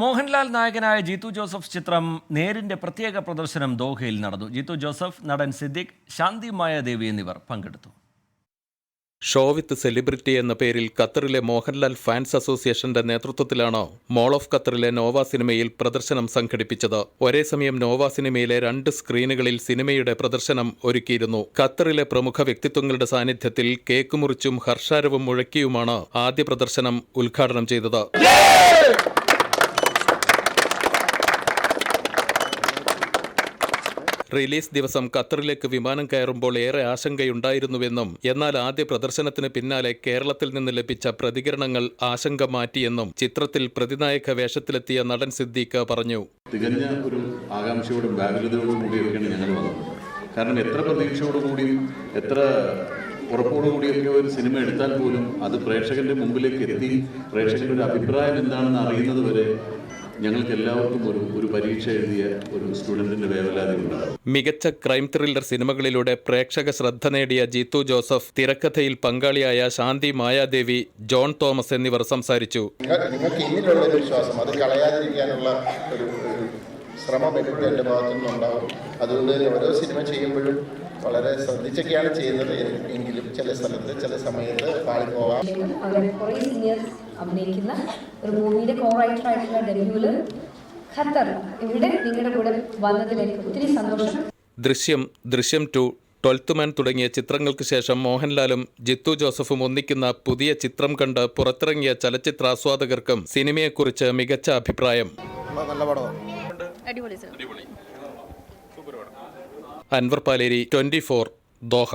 മോഹൻലാൽ നായകനായ ജീത്തു ജോസഫ് ചിത്രം നേരിന്റെ പ്രത്യേക പ്രദർശനം ദോഹയിൽ നടന്നു. ജീത്തു ജോസഫ് നടൻ സിദ്ദിഖ് ശാന്തി മായാദേവി എന്നിവർ പങ്കെടുത്തു. ഷോ വിത്ത് സെലിബ്രിറ്റി എന്ന പേരിൽ ഖത്തറിലെ മോഹൻലാൽ ഫാൻസ് അസോസിയേഷന്റെ നേതൃത്വത്തിലാണ് മോൾ ഓഫ് ഖത്തറിലെ നോവ സിനിമയിൽ പ്രദർശനം സംഘടിപ്പിച്ചത്. ഒരേ സമയം നോവ സിനിമയിലെ രണ്ട് സ്ക്രീനുകളിൽ സിനിമയുടെ പ്രദർശനം ഒരുക്കിയിരുന്നു. ഖത്തറിലെ പ്രമുഖ വ്യക്തിത്വങ്ങളുടെ സാന്നിധ്യത്തിൽ കേക്ക് മുറിച്ചും ഹർഷാരവും മുഴക്കിയുമാണ് ആദ്യ പ്രദർശനം ഉദ്ഘാടനം ചെയ്തത്. റിലീസ് ദിവസം ഖത്തറിലേക്ക് വിമാനം കയറുമ്പോൾ ഏറെ ആശങ്കയുണ്ടായിരുന്നുവെന്നും എന്നാൽ ആദ്യ പ്രദർശനത്തിന് പിന്നാലെ കേരളത്തിൽ നിന്ന് ലഭിച്ച പ്രതികരണങ്ങൾ ആശങ്ക മാറ്റിയെന്നും ചിത്രത്തിൽ പ്രതിനായക വേഷത്തിലെത്തിയ നടൻ സിദ്ദീഖ് പറഞ്ഞു. തികഞ്ഞ ഒരു ആകാംക്ഷയോടും വ്യാകുലതയോടും കൂടിയൊക്കെയാണ് ഞങ്ങൾ വന്നത്. കാരണം എത്ര പ്രതീക്ഷയോടുകൂടിയും എത്ര ഉറപ്പോടുകൂടിയൊക്കെ ഒരു സിനിമ എടുത്താൽ പോലും അത് പ്രേക്ഷകന്റെ മുമ്പിലേക്ക് എത്തി പ്രേക്ഷകരുടെ അഭിപ്രായം എന്താണെന്ന് അറിയുന്നത് വരെ ഞങ്ങൾക്ക് എല്ലാവർക്കും ഒരു ഒരു പരീക്ഷ എഴുതിയ ഒരു സ്റ്റുഡന്റിന്റെ വേവലാതി ഉണ്ടാകും മികച്ച ക്രൈം ത്രില്ലർ സിനിമകളിലൂടെ പ്രേക്ഷക ശ്രദ്ധ നേടിയ ജീത്തു ജോസഫ് തിരക്കഥയിൽ പങ്കാളിയായ ശാന്തി മായാദേവി ജോൺ തോമസ് എന്നിവർ സംസാരിച്ചു. നിങ്ങൾക്ക് എന്നിലുള്ള ഒരു വിശ്വാസം അത് കളയാതിരിക്കാനുള്ള ഒരു ശ്രമം എപ്പോഴും എന്റെ ഭാഗത്തു നിന്നുണ്ടാവും. അതുകൊണ്ട് ഓരോ സിനിമ ചെയ്യുമ്പോഴും വളരെ ശ്രദ്ധിച്ചൊക്കെയാണ് ചെയ്യുന്നത് എങ്കിലും. ചില സ്ഥലത്ത് ചില സമയത്ത് പാളിപ്പോവാം അവരുടെ കുറേ സീനിയേഴ്സ് അഭിനയിക്കുന്ന ഒരു മൂവിയുടെ കോ റൈറ്റർ ആയിട്ടുള്ള ഡെബ്യൂൽ ഖത്തർ. ഇവിടെ നിങ്ങളുടെ കൂടെ വന്നതിൽ എനിക്ക് ഒത്തിരി സന്തോഷം. ദൃശ്യം ദൃശ്യം ടു ട്വൽത്ത് മാൻ തുടങ്ങിയ ചിത്രങ്ങൾക്ക് ശേഷം മോഹൻലാലും ജിത്തു ജോസഫും ഒന്നിക്കുന്ന പുതിയ ചിത്രം കണ്ട് പുറത്തിറങ്ങിയ ചലച്ചിത്രാസ്വാദകർക്കും സിനിമയെക്കുറിച്ച് മികച്ച അഭിപ്രായം. Anwar Paleri twenty four Doha.